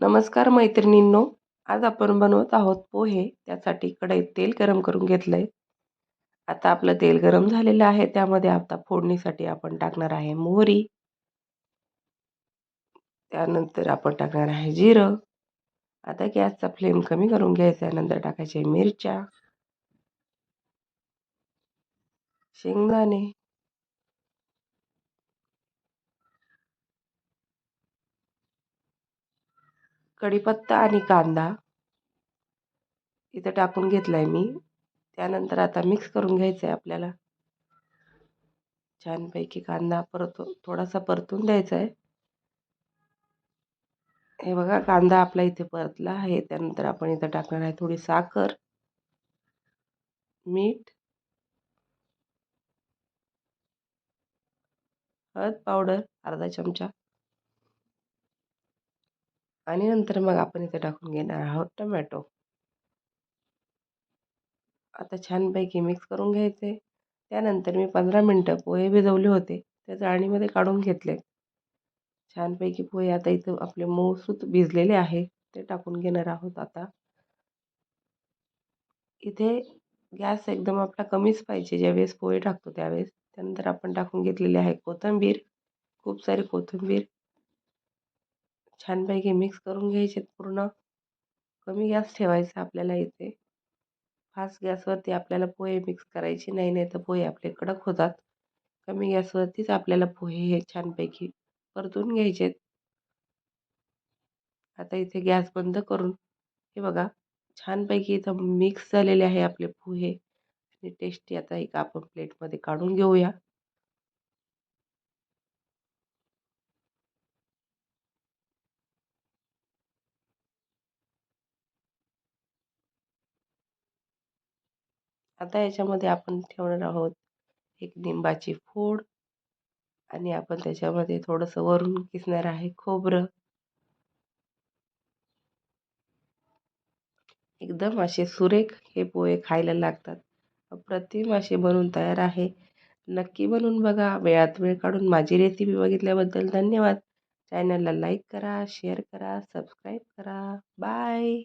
नमस्कार मैत्रिणींनो आज आपण बनवत आहोत पोहे. त्यासाठी कढईत तेल गरम करून घेतलंय. आता आपलं तेल गरम झालेलं आहे. त्यामध्ये आता फोडणीसाठी आपण टाकणार आहे मोहरी. त्यानंतर आपण टाकणार आहे जिरं. आता गॅसचा फ्लेम कमी करून घ्यायचा नंतर टाकायचे मिरच्या. शेंगदाणे. कढीपत्ता आणि कांदा इथं टाकून घेतला आहे मी. त्यानंतर आता मिक्स करून घ्यायचं आहे आपल्याला. छानपैकी कांदा परत थोडासा परतून द्यायचा आहे हे बघा कांदा आपला इथे परतला आहे. त्यानंतर आपण इथं टाकणार आहे थोडी साखर मीठ हळद पावडर अर्धा चमचा. आणि नंतर मग आपण इथे टाकून घेणार आहोत टमॅटो. आता छानपैकी मिक्स करून घ्यायचे. त्यानंतर मी पंधरा मिनटं पोहे भिजवले होते. त्या जाळणीमध्ये काढून घेतले. छानपैकी पोहे आता इथं आपले मऊसूत भिजलेले आहे. ते टाकून घेणार आहोत आता. इथे गॅस एकदम आपला कमीच पाहिजे. ज्यावेळेस पोहे टाकतो त्यावेळेस. त्यानंतर आपण टाकून घेतलेली आहे कोथिंबीर. खूप सारी कोथिंबीर. छानपैकी मिक्स करून घ्यायचे पूर्ण. कमी गॅस ठेवायचा आपल्याला इथे. फास्ट गॅसवरती आपल्याला पोहे मिक्स करायचे. नाही नाही तर पोहे आपले कडक होतात. कमी गॅसवरतीच आपल्याला पोहे हे छानपैकी परतून घ्यायचे आता इथे गॅस बंद करून हे बघा छानपैकी इथं मिक्स झालेले आहे आपले पोहे. आणि टेस्टी आता एक आपण प्लेटमध्ये काढून घेऊया. आता याच्यामध्ये आपण ठेवणार आहोत एक लिंबाची फोड आणि आपण त्याच्यामध्ये थोडंसं वरून किसणार आहे खोबरं. एकदम असे सुरेख हे पोहे खायला लागतात. अप्रतिम असे बनवून तयार आहे. नक्की बनवून बघा. वेळात वेळ काढून माझी रेसिपी बघितल्याबद्दल धन्यवाद. चॅनलला लाईक करा शेअर करा सबस्क्राईब करा. बाय